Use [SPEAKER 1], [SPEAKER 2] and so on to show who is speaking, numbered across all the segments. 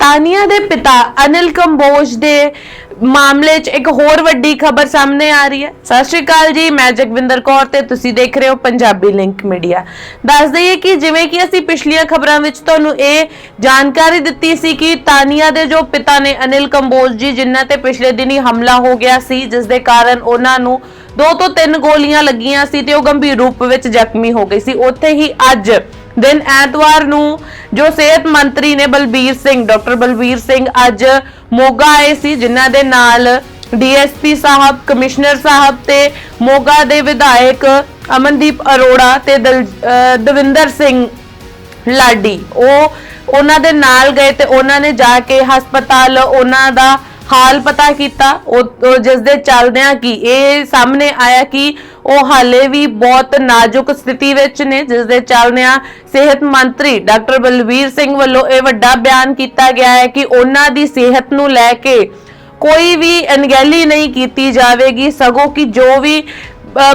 [SPEAKER 1] ਤਾਨੀਆ ਦੇ ਪਿਤਾ ਅਨਿਲ ਕੰਬੋਜ ਦੇ ਮਾਮਲੇ 'ਚ ਇੱਕ ਹੋਰ ਵੱਡੀ ਖਬਰ ਸਾਹਮਣੇ ਆ ਰਹੀ ਹੈ। ਸਤਿ ਸ਼੍ਰੀ ਅਕਾਲ ਜੀ, ਮੈਂ ਜਗਵਿੰਦਰ ਕੌਰ ਤੇ ਤੁਸੀਂ ਦੇਖ ਰਹੇ ਹੋ ਪੰਜਾਬੀ ਲਿੰਕ ਮੀਡੀਆ। ਦੱਸ ਦਈਏ ਕਿ ਜਿਵੇਂ ਕਿ ਅਸੀਂ ਪਿਛਲੀਆਂ ਖਬਰਾਂ ਵਿੱਚ ਤੁਹਾਨੂੰ ਇਹ ਜਾਣਕਾਰੀ ਦਿੱਤੀ ਸੀ ਕਿ ਤਾਨੀਆ ਦੇ ਜੋ ਪਿਤਾ ਨੇ ਅਨਿਲ ਕੰਬੋਜ ਜੀ, ਜਿਨ੍ਹਾਂ ਤੇ ਪਿਛਲੇ ਦਿਨੀ ਹਮਲਾ ਹੋ ਗਿਆ ਸੀ, ਜਿਸ ਦੇ ਕਾਰਨ ਉਹਨਾਂ ਨੂੰ ਦੋ ਤੋਂ ਤਿੰਨ ਗੋਲੀਆਂ ਲੱਗੀਆਂ ਸੀ ਤੇ ਉਹ ਗੰਭੀਰ ਰੂਪ ਵਿੱਚ ਜ਼ਖਮੀ ਹੋ ਗਏ ਸੀ। ਉੱਥੇ ਹੀ ਅੱਜ ਦਿਨ ਐਤਵਾਰ ਨੂੰ ਜੋ ਸਿਹਤ ਮੰਤਰੀ ਨੇ ਬਲਬੀਰ ਸਿੰਘ, ਡਾਕਟਰ ਬਲਬੀਰ ਸਿੰਘ ਅੱਜ ਮੋਗਾ ਆਏ ਸੀ, ਜਿਨ੍ਹਾਂ ਦੇ ਨਾਲ ਡੀਐਸਪੀ ਸਾਹਿਬ, ਕਮਿਸ਼ਨਰ ਸਾਹਿਬ ਤੇ ਮੋਗਾ ਦੇ ਵਿਧਾਇਕ ਅਮਨਦੀਪ ਅਰੋੜਾ ਤੇ ਦਲ- ਦਵਿੰਦਰ ਸਿੰਘ ਲਾਡੀ। ਉਹ ਉਹਨਾਂ ਦੇ ਨਾਲ ਗਏ ਤੇ ਉਹਨਾਂ ਨੇ ਜਾ ਕੇ ਹਸਪਤਾਲ ਉਹਨਾਂ ਦਾ ਹਾਲ ਪਤਾ ਕੀਤਾ, ਉਹ ਜਿਸ ਦੇ ਚੱਲਦਿਆਂ ਕਿ ਇਹ ਸਾਹਮਣੇ ਆਇਆ ਕਿ ਉਹ ਹਾਲੇ ਵੀ ਬਹੁਤ ਨਾਜ਼ੁਕ ਸਥਿਤੀ ਵਿੱਚ ਨੇ ਜਿਸ ਦੇ ਚੱਲਦਿਆਂ ਸਿਹਤ ਮੰਤਰੀ ਡਾਕਟਰ ਬਲਵੀਰ ਸਿੰਘ ਵੱਲੋਂ ਇਹ ਵੱਡਾ ਬਿਆਨ ਕੀਤਾ ਗਿਆ ਹੈ ਕਿ ਉਹਨਾਂ ਦੀ ਸਿਹਤ ਨੂੰ ਲੈ ਕੇ ਕੋਈ ਵੀ ਅਣਗਹਿਲੀ ਨਹੀਂ ਕੀਤੀ ਜਾਵੇਗੀ, ਸਗੋਂ ਕਿ ਜੋ ਵੀ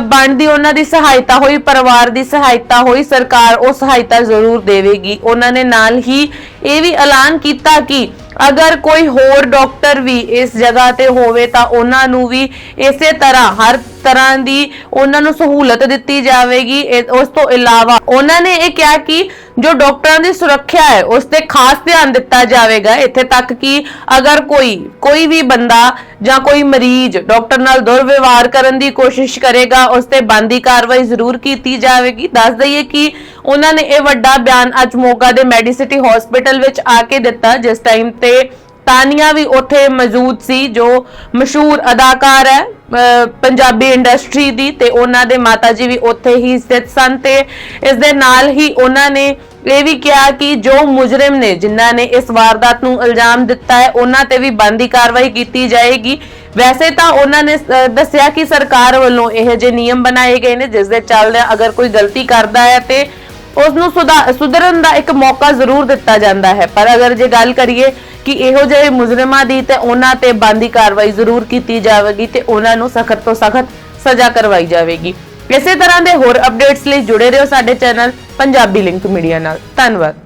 [SPEAKER 1] ਬਣਦੀ ਉਹਨਾਂ ਦੀ ਸਹਾਇਤਾ ਹੋਈ, ਪਰਿਵਾਰ ਦੀ ਸਹਾਇਤਾ ਹੋਈ, ਸਰਕਾਰ ਉਹ ਸਹਾਇਤਾ ਜ਼ਰੂਰ ਦੇਵੇਗੀ। ਉਹਨਾਂ ਨੇ ਨਾਲ ਹੀ ਇਹ ਵੀ ਐਲਾਨ ਕੀਤਾ ਕਿ ਅਗਰ ਕੋਈ ਹੋਰ ਡਾਕਟਰ ਵੀ ਇਸ ਜਗ੍ਹਾ ਤੇ ਹੋਵੇ ਤਾਂ ਉਹਨਾਂ ਨੂੰ ਵੀ ਇਸੇ ਤਰ੍ਹਾਂ ਹਰ ਤਰ੍ਹਾਂ ਦੀ ਉਹਨਾਂ ਨੂੰ ਸਹੂਲਤ ਦਿੱਤੀ ਜਾਵੇਗੀ। ਉਸ ਤੋਂ ਇਲਾਵਾ ਉਹਨਾਂ ਨੇ ਇਹ ਕਿਹਾ ਕਿ ਜੋ ਡਾਕਟਰਾਂ ਦੀ ਸੁਰੱਖਿਆ ਹੈ, ਉਸ ਤੇ ਖਾਸ ਧਿਆਨ ਦਿੱਤਾ ਜਾਵੇਗਾ। ਇੱਥੇ ਤੱਕ ਕਿ ਅਗਰ ਕੋਈ ਕੋਈ ਵੀ ਬੰਦਾ ਜਾਂ ਕੋਈ ਮਰੀਜ਼ ਡਾਕਟਰ ਨਾਲ ਦੁਰਵਿਵਹਾਰ ਕਰਨ ਦੀ ਕੋਸ਼ਿਸ਼ ਕਰੇਗਾ, ਉਸ ਤੇ ਬੰਦੀ ਕਾਰਵਾਈ ਜ਼ਰੂਰ ਕੀਤੀ ਜਾਵੇਗੀ। ਦੱਸ ਦਈਏ ਕਿ ਉਹਨਾਂ ਨੇ ਇਹ ਵੱਡਾ ਬਿਆਨ ਅੱਜ ਮੋਗਾ ਦੇ ਮੈਡੀਸਿਟੀ ਹਸਪੀਟਲ ਵਿੱਚ ਆ ਕੇ ਦਿੱਤਾ, ਜਿਸ ਟਾਈਮ ਤੇ ਤਾਨੀਆ ਵੀ ਉੱਥੇ ਮੌਜੂਦ ਸੀ, ਜੋ ਮਸ਼ਹੂਰ ਅਦਾਕਾਰ ਹੈ ਪੰਜਾਬੀ ਇੰਡਸਟਰੀ ਦੀ ਤੇ ਉਹਨਾਂ ਦੇ ਮਾਤਾ ਜੀ ਵੀ ਉੱਥੇ ਹੀ ਸਥਿਤ ਸਨ ਤੇ ਇਸ ਦੇ ਨਾਲ ਹੀ ਉਹਨਾਂ ਨੇ ਇਹ ਵੀ ਕਿਹਾ ਕਿ ਜੋ ਮੁਜਰਮ ਨੇ, ਜਿਨ੍ਹਾਂ ਨੇ ਇਸ ਵਾਰਦਾਤ ਨੂੰ ਇਲਜ਼ਾਮ ਦਿੱਤਾ ਹੈ, ਉਹਨਾਂ ਤੇ ਵੀ ਬੰਦੀ ਕਾਰਵਾਈ ਕੀਤੀ ਜਾਏਗੀ। ਵੈਸੇ ਤਾਂ ਉਹਨਾਂ ਨੇ ਦੱਸਿਆ ਕਿ ਸਰਕਾਰ ਵੱਲੋਂ ਇਹੋ ਜਿਹੇ ਨਿਯਮ ਬਣਾਏ ਗਏ ਨੇ, ਜਿਸ ਦੇ ਚੱਲਦੇ ਅਗਰ ਕੋਈ ਗਲਤੀ ਕਰਦਾ ਹੈ ਤੇ ਉਸ ਨੂੰ ਸੁਧਰਨ ਦਾ ਇੱਕ ਮੌਕਾ ਜ਼ਰੂਰ ਦਿੱਤਾ ਜਾਂਦਾ ਹੈ। ਪਰ ਅਗਰ ਜੇ ਗੱਲ ਕਰੀਏ ਕਿ ਇਹੋ ਜਿਹੇ ਮੁਜਰਮਾਂ ਦੀ ਤੇ ਉਹਨਾਂ ਤੇ ਬੰਦੀ ਕਾਰਵਾਈ ਜ਼ਰੂਰ ਕੀਤੀ ਜਾਵੇਗੀ ਤੇ ਉਹਨਾਂ ਨੂੰ ਸਖਤ ਤੋਂ ਸਖਤ ਸਜ਼ਾ ਕਰਵਾਈ ਜਾਵੇਗੀ। ਇਸੇ ਤਰ੍ਹਾਂ ਦੇ ਹੋਰ ਅਪਡੇਟਸ ਲਈ ਜੁੜੇ ਰਹੋ ਸਾਡੇ ਚੈਨਲ ਪੰਜਾਬੀ ਲਿੰਕ ਮੀਡੀਆ ਨਾਲ। ਧੰਨਵਾਦ।